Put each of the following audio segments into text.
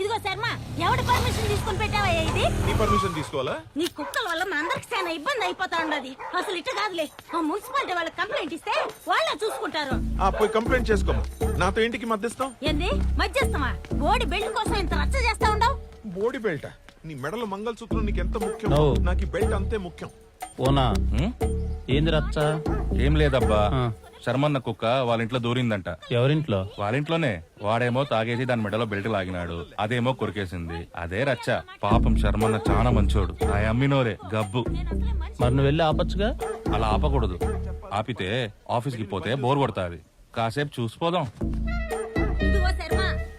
ఇదిగో శర్మ ఎవడి పర్మిషన్ తీసుకొని పెట్టావయ్యా ఇది? నీ పర్మిషన్ తీసుకోవాలా? నీ కుక్కల వల్ల మా అందరికి చాలా ఇబ్బంది అయిపోతా ఉండదు. అసలు ఇట్ట కాదులే. ఆ మున్సిపాలిటీ వాళ్ళకి కంప్లైంట్ ఇస్తే వాళ్ళే చూసుకుంటారు. ఆ పోయి కంప్లైంట్ చేసుకోమా నాతో ఇంటికి మధ్యస్థం? ఏంది? మధ్యస్థమా? బోడి బెల్ట్ కోసం ఇంత రచ్చ చేస్తా ఉండవు? బోడి బెల్ట్? నీ మెడలో మంగళసూత్రం నీకు ఎంత ముఖ్యం. నాకు ఈ బెల్ట్ అంతే ముఖ్యం. ఓనా? ఏంది రచ్చ? ఏం లేదబ్బా. శర్మన్న కుక్క వాళ్ళ ఇంట్లో దూరిందంట. ఎవరింట్లో? వాళ్ళ ఇంట్లోనే వాడేమో తాగేసి దాని మెడలో బెల్ట్ లాగినాడు. అదేమో కొరికేసింది. అదే రచ్చ. పాపం శర్మన్న చాలా మంచోడు. ఆ అమ్మినోరే గబ్బు. మరి నువ్వు వెళ్ళి ఆపచ్చుగా? అలా ఆపకూడదు. ఆపితే ఆఫీస్కి పోతే బోర్ కొడతాది. కాసేపు చూసిపోదాం.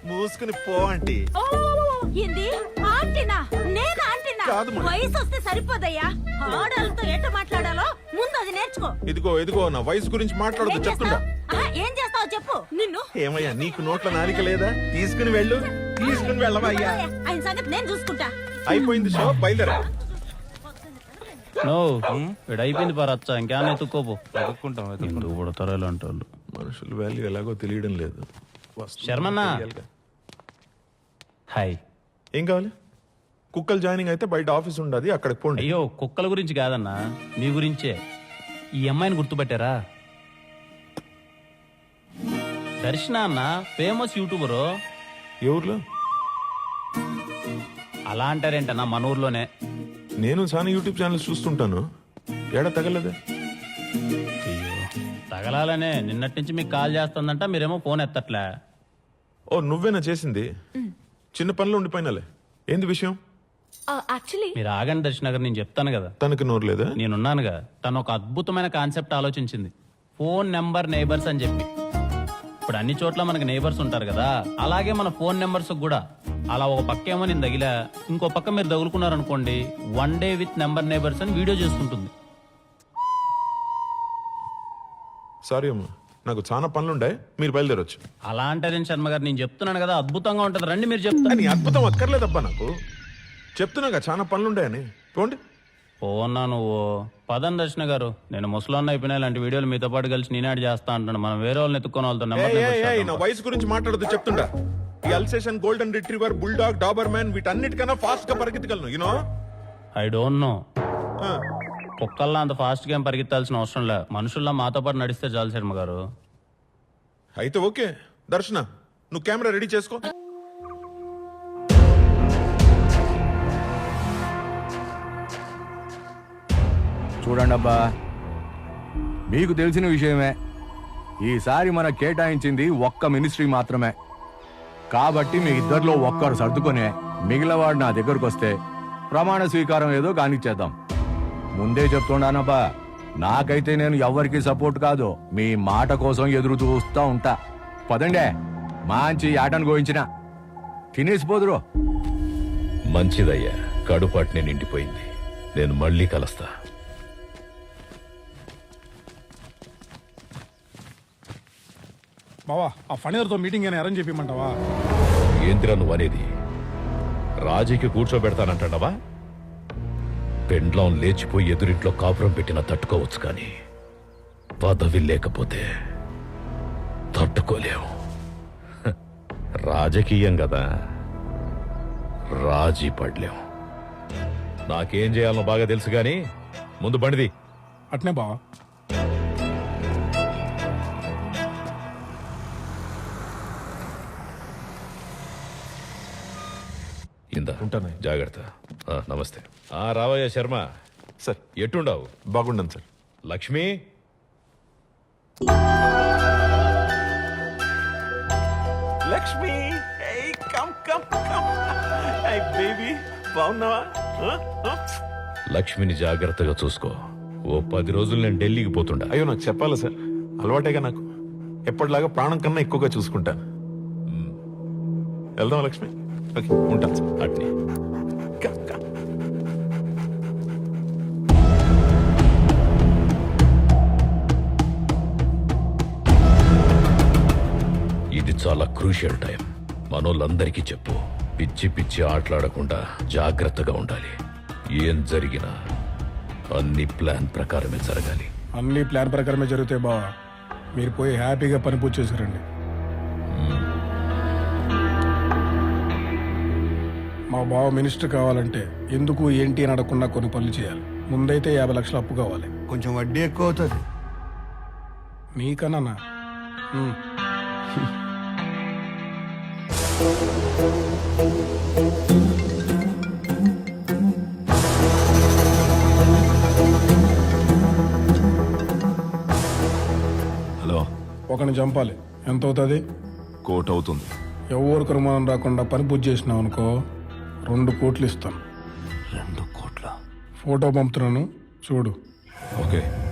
మూసుకుని పో ఏంది? ఆంటీనా? కాదు మరి. వయసు వస్తే సరిపోదయ్యా. ఆడాలతో ఎట్ట మాట్లాడాలో ముందు అది నేర్చుకో. ఇదిగో ఇదిగో నా వయసు గురించి ఏం మాట్లాడదు చెప్తుండా చేస్తావ్? ఆహా, ఏం చేస్తావు చెప్పు. నిన్ను? ఏమయ్యా నీకు నోట్ల నాలిక లేదా? తీసుకుని వెళ్ళు తీసుకుని వెళ్ళవా అయ్యా? ఆయన సంగతి నేను చూసుకుంటా. అయిపోయింది షో బయలుదేరా. నో వీడు అయిపోయింది పా రచ్చ ఇంకేమైనా ఎత్తుక్కోపో వెతుక్కుంటాం. ఎందుకు పుడతారో ఇలాంటి వాళ్ళు? మనుషుల వాల్యూ ఎలాగో తెలియడం లేదు. వస్తుంది, శర్మన్న. తెలియాలిగా. హాయ్. ఏం కావాలి? కుక్కలు జాయినింగ్ అయితే బయట ఆఫీస్ ఉండదు అక్కడికి పోండి. అయ్యో కుక్కల గురించి కాదన్నా మీ గురించే. ఈ అమ్మాయిని గుర్తుపట్టారా? దర్శన అన్న ఫేమస్ యూట్యూబరు. ఏ ఊర్లో? అలా అంటారేంటన్నా మన ఊర్లోనే. నేను చాలా యూట్యూబ్ ఛానల్స్ చూస్తుంటాను. ఏడా తగలదే? అయ్యో తగలాలనే. నిన్నటి నుంచి మీకు కాల్ చేస్తుందంట మీరేమో ఫోన్ ఎత్తట్లే. ఓ నువ్వేనా చేసింది? చిన్న పనిలో ఉండిపోయినాలే. ఏంది విషయం? యాక్చువల్లీ మీరు ఆగండి దర్శన గారు నేను చెప్తాను కదా. తనకి నోరు లేదా? నేనున్నానుగా. తను ఒక అద్భుతమైన కాన్సెప్ట్ ఆలోచించింది. ఫోన్ నెంబర్ నైబర్స్ అని చెప్పి. ఇప్పుడు అన్ని చోట్ల మనకి నైబర్స్ ఉంటారు కదా. అలాగే మన ఫోన్ నెంబర్స్ కూడా. అలా ఒక పక్క ఏమో నేను తగిలా ఇంకో పక్క మీరు తగులుకున్నారనుకోండి one day with number neighbours అని వీడియో చేసుకుంటుంది. సారీ అమ్మా నాకు చాలా పనులుండే మీరు బయలుదేరొచ్చు. అలా అంటారేం శర్మ గారు నేను చెప్తున్నాను కదా అద్భుతంగా ఉంటుంది. రండి మీరు చెప్తాను. అని అద్భుతం అక్కర్లేదబ్బా నాకు. చెప్తున్నాగా చాలా పనులుండాయని పోండి. పోన్నా నువ్వు. పదం దర్శన గారు నేను ముసలాన్న అయిపోయినా ఇలాంటి వీడియోలు మీతో పాటు కలిసి నేనాడు చేస్తా అంటాను మనం వేరే వాళ్ళని ఎత్తుకొని వాళ్ళతో. నా వయసు గురించి మాట్లాడదు చెప్తుండా. ఈ Alsatian golden retriever bulldog doberman వీటన్నిటికన్నా ఫాస్ట్గా పరిగెత్తగలను you know I don't know. కుక్కల్లా అంత ఫాస్ట్గా పరిగెత్తాల్సిన అవసరం లే. మనుషుల్లా మాతో పాటు నడిస్తే చాలు శర్మ గారు. అయితే ఓకే. దర్శన నువ్వు కెమెరా రెడీ చేసుకో. చూడండి అబ్బా. మీకు తెలిసిన విషయమే ఈసారి మన కేటాయించింది ఒక్క మినిస్ట్రీ మాత్రమే. కాబట్టి మీ ఇద్దరిలో ఒక్కరు సర్దుకొని మిగిలినవాడు నా దగ్గరకు వస్తే ప్రమాణ స్వీకారం ఏదో కానిచ్చేద్దాం. ముందే చెప్తున్నానబ్బా నాకైతే నేను ఎవరికి సపోర్ట్ కాదు. మీ మాట కోసం ఎదురు చూస్తూ ఉంటా. పదండే మంచి ఆటను గోయించిన. తినేసిపోదురు మంచిదయ్యా కడుపాటిని నిండిపోయింది. నేను మళ్ళీ కలుస్తా. బావా ఆ ఫణిధర్తో మీటింగ్ అని అరేంజ్ చెప్పమంటావా? ఏంటిరా నువ్వు అనేది? రాజీకి కూర్చోబెడతానంటావా పెండ్లం లేచిపోయి ఎదురింట్లో కాపురం పెట్టినా తట్టుకోవచ్చు కానీ పదవి లేకపోతే తట్టుకోలేవు హ, రాజకీయం కదా. రాజీ పడలేం నాకేం చేయాలనో బాగా తెలుసు గాని ముందు బండిది. అట్నే బావా. ఇందా ఉంటాను. జాగ్రత్త. ఆ, నమస్తే. ఆ రావయ్య శర్మ. సార్. ఎట్టుండవు బాగుండను sir. Lakshmi? Lakshmi come come come. Baby బాగున్నావా? లక్ష్మిని జాగ్రత్తగా చూసుకో. ఓ పది రోజులు నేను ఢిల్లీకి పోతుండా. అయ్యో నాకు చెప్పాలి సార్? అలవాటేగా నాకు. ఎప్పటిలాగా ప్రాణం కన్నా ఎక్కువగా చూసుకుంటాను. వెళ్దాం లక్ష్మి? ఓకే ఉంటాను సార్ అట్ని. ఇది చాలా క్రూషియల్ టైం. మనోళ్ళందరికీ చెప్పు. పిచ్చి పిచ్చి ఆటలాడకుండా జాగ్రత్తగా ఉండాలి. ఏం జరిగినా అన్ని ప్లాన్ ప్రకారమే జరగాలి. అన్ని ప్లాన్ ప్రకారమే జరుగుతాయి బావా మీరు పోయి హ్యాపీగా పని పూర్తి చేశారండి మా బావ మినిస్టర్ కావాలంటే ఎందుకు ఏంటి అని అడగకుండా కొన్ని పనులు చేయాలి? ముందైతే యాభై లక్షలు అప్పు కావాలి. కొంచెం వడ్డీ ఎక్కువ అవుతుంది నీకన్నా. హలో. ఒకని చంపాలి. ఎంత అవుతుంది కోట్ అవుతుంది ఎవరికి అనుమానం రాకుండా పని పూర్తి చేసినావు అనుకో రెండు కోట్లు ఇస్తాను. రెండు కోట్ల? ఫోటో పంపుతున్నాను. చూడు. ఓకే.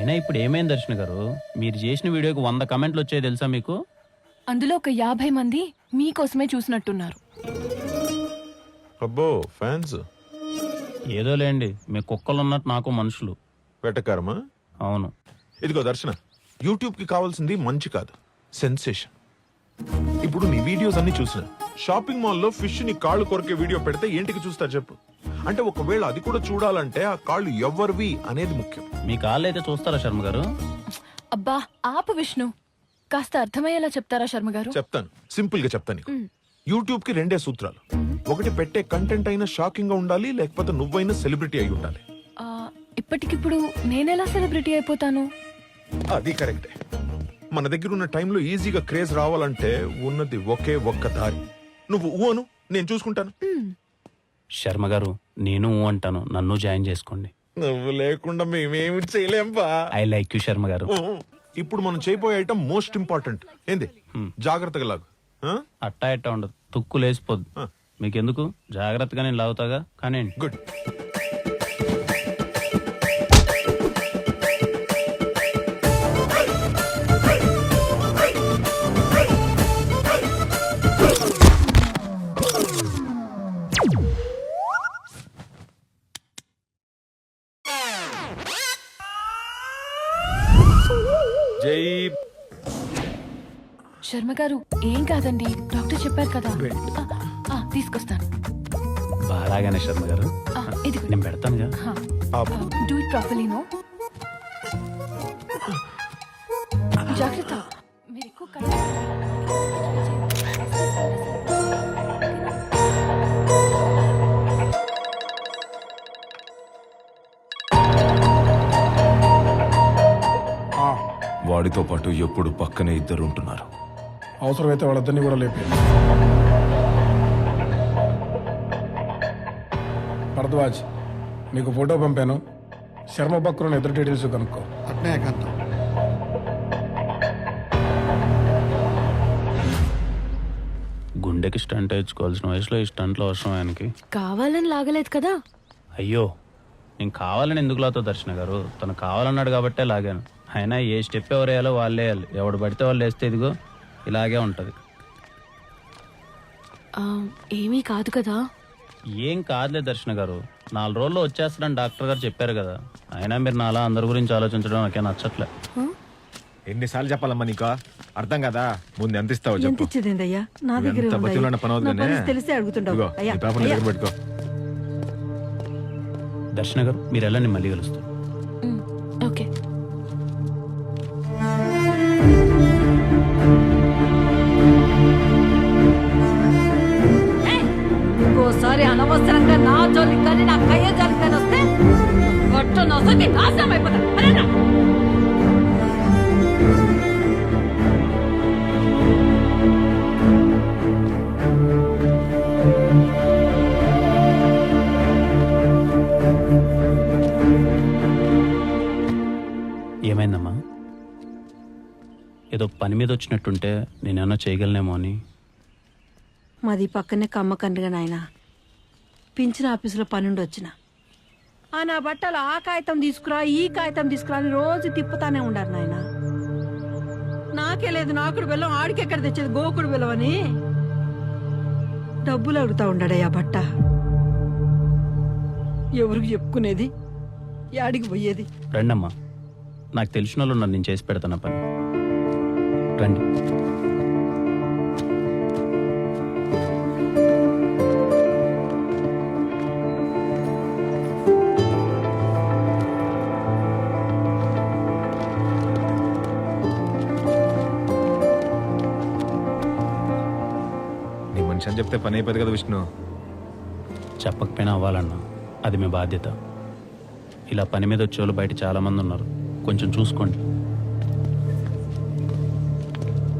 అయినా ఇప్పుడు ఏమైంది దర్శన గారు? మీరు చేసిన వీడియోకి వంద కమెంట్లు వచ్చాయి తెలుసా మీకు? అందులో ఒక యాభై మంది మీకోసమే చూసినట్టున్నారు. అబ్బో ఫ్యాన్స్. ఏదో లేండి మీ కుక్కలు ఉన్నట్టు నాకు మనుషులు. వెటకారమా? అవును. ఇదిగో దర్శన యూట్యూబ్కి కావాల్సింది మంచి కాదు సెన్సేషన్. ఇప్పుడు నీ వీడియోస్ అన్ని చూసిన. షాపింగ్ మాల్లో ఫిష్ని కాళ్ళు కొరికే వీడియో పెడితే ఏంటికి చూస్తారు చెప్పు. అంటే ఒకవేళ అది కూడా చూడాలంటే ఆ కాళ్ళు ఎవరివి అనేది ముఖ్యం. మీ కాళ్ళు అయితే చూస్తారా శర్మ గారు? అబ్బా ఆపు విష్ణు. కాస్త అర్థమయ్యేలా చెప్తారా శర్మ గారు? చెప్తాను. సింపుల్గా చెప్తాను నీకు. యూట్యూబ్కి రెండే సూత్రాలు. ఒకటి పెట్టే కంటెంట్ అయినా షాకింగ్గా ఉండాలి లేకపోతే నువ్వైనా సెలబ్రిటీ అయి ఉండాలి. ఆ, ఇప్పటికిప్పుడు నేనెలా సెలబ్రిటీ అయిపోతాను? అది కరెక్టే. మన దగ్గర ఉన్న టైంలో ఈజీగా క్రేజ్ రావాలంటే ఉన్నది ఒకే ఒక్క దారి. నువ్వు ఊ అను నేను చూసుకుంటాను. శర్మ గారు నేను ఊ అంటాను నన్ను జాయిన్ చేసుకోండి. నువ్వు లేకుండా మేమేమి చేయలేంపా ఐ లైక్ యూ శర్మ గారు. ఇప్పుడు మనం చేయబోయే ఐటమ్ మోస్ట్ ఇంపార్టెంట్. ఏంది? జాగ్రత్తగా లాగు. ఆ? అట్టా ఎట్టా ఉండదు. తుక్కు లేసిపోద్దు. మీకెందుకు? జాగ్రత్తగా నేను లాగుతాగా? కానీ గుడ్. శర్మ గారు ఏం కాదండి. డాక్టర్ చెప్పారు కదా. ఆ, ఆ, తీసుకొస్తాను. బాగానే శర్మ గారు ఆ, ఇదిగో. నేను పెడతానుగా డూ ఇట్ ప్రాపర్లీ నో. జాగ్రత్త. మీరు ఎక్కువ కళ్ళు- ఆ, వాడితో పాటు ఎప్పుడు పక్కనే ఇద్దరు ఉంటున్నారు. అవసరమైతే వాళ్ళిద్దరిని కూడా లేపే భరద్వాజ్ నీకు ఫోటో పంపాను. శర్మ బక్రుని ఇద్దరు డీటెయిల్స్ కనుక్కో. అట్నే ఏకాంతం గుండెకి స్టంట్ వేయించుకోవాల్సిన వయసులో ఈ స్టంట్లో అవసరం ఆయనకి. కావాలని లాగలేదు కదా? అయ్యో నేను కావాలని ఎందుకు లాతో దర్శన గారు? తను కావాలన్నాడు కాబట్టే లాగాను. అయినా ఏ స్టెప్ ఎవరు వేయాలో వాళ్ళే వేయాలి. ఎవడు పడితే వాళ్ళు వేస్తే ఇదిగో. ఇలాగే ఉంటుంది. ఏమీ కాదు కదా? ఏం కాదులే దర్శన గారు. నాలుగు రోజుల్లో వచ్చేస్తారని డాక్టర్ గారు చెప్పారు కదా. అయినా మీరు నాలా అందరి గురించి ఆలోచించడం నాకే నచ్చట్లే. ఎన్నిసార్లు చెప్పాలమ్మా నీకు? అర్థం కదా? ముందు ఎంత ఇస్తావు ఎంత చెప్పు నా దగ్గర ఎంత పని అవుతుందనే? తెలిసే అడుగుతుంటావు. ఇదిగో, అయ్యా ఈ పేపర్ అయ్యా. దగ్గర పెట్టుకో. దర్శన గారు మీరు ఎలా మళ్ళీ కలుస్తాను మ్, జోలికి కానీ నా కయ్య జోలికి కానీ వస్తే గట్టు నొసకి నాశనం అయిపోతా అరేనా? ఏమైందమ్మా? ఏదో పని మీద వచ్చినట్టుంటే నేనేమన్నా చేయగలనేమో అని. మాది పక్కనే కమ్మకండ్రిగా నాయన. పింఛన్ ఆఫీసులో పనుండి వచ్చిన ఆ నా బట్టలు ఆ కాగితం తీసుకురా ఈ కాగితం తీసుకురా అని రోజు తిప్పుతానే ఉండారు నాయన. నాకే లేదు నాకుడు బెల్లం ఆడికి ఎక్కడ తెచ్చేది? గోకుడు బెల్లం అని. డబ్బులు అడుగుతా ఉండాడయ్యా బట్ట. ఎవరికి చెప్పుకునేది? యాడికి పోయేది? రండమ్మా. నాకు తెలిసిన వాళ్ళు నన్ను నేను చేసి పెడతాను ఆ పని. రండి. చెప్తే పని అయిపోయింది కదా విష్ణు. చెప్పకపోయినా అవ్వాలన్నా. అది మీ బాధ్యత. ఇలా పని మీద వచ్చేవాళ్ళు బయట చాలా మంది ఉన్నారు. కొంచెం చూసుకోండి.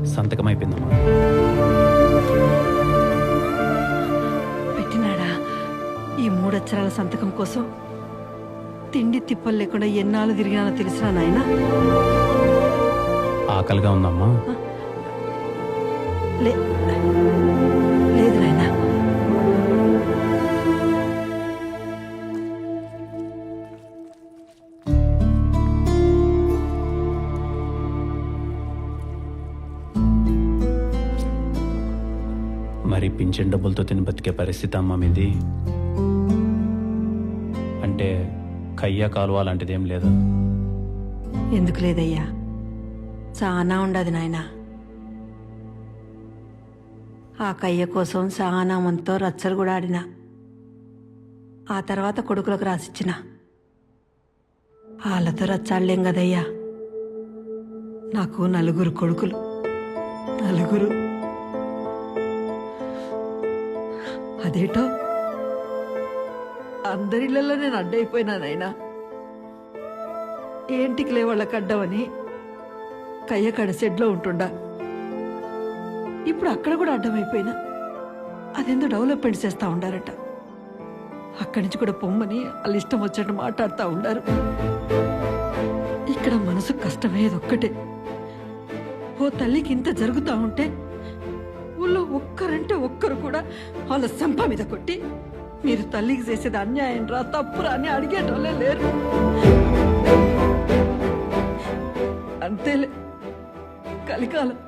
సంతకం అయిపోయిందమ్మా. పెట్టినాడా? ఈ మూడక్షరాల సంతకం కోసం తిండి తిప్పలు లేకుండా ఎన్నాళ్ళు తిరిగినానో తెలిసినా నాయనా? ఆకలిగా ఉందమ్మా. లే. పింఛన్ డబ్బులతో తిని బతికే పరిస్థితి అమ్మ మీది. అంటే కయ్య కాలువ లాంటిది ఏం లేదా. ఎందుకు లేదయ్యా? చాలా ఉండదు నాయనా. ఆ కయ్య కోసం చాలా మనతో రచ్చలు కూడా ఆడిన. ఆ తర్వాత కొడుకులకు రాసిచ్చిన. వాళ్ళతో రచ్చాడలేం కదయ్యా. నాకు నలుగురు కొడుకులు. నలుగురు అదేటో? అందరిళ్ళల్లో నేను అడ్డైపోయినానైనా ఏంటికి లేవాళ్ళకి అడ్డమని? కయ్యకాడ షెడ్లో ఉంటుండా. ఇప్పుడు అక్కడ కూడా అడ్డమైపోయినా. అదేందో డెవలప్మెంట్ చేస్తూ ఉండారట. అక్కడి నుంచి కూడా పొమ్మని వాళ్ళు ఇష్టం వచ్చినట్టు మాట్లాడుతూ ఉండారు. ఇక్కడ మనసు కష్టమయ్యేది ఒక్కటే. ఓ తల్లికి ఇంత జరుగుతూ ఉంటే ఊళ్ళో ఒక్కరంటే ఒక్కరు కూడా వాళ్ళ సంప మీద కొట్టి మీరు తల్లికి చేసేది అన్యాయం రా తప్పురా అని అడిగేటోళ్ళే లేరు. అంతేలే కలికాలం.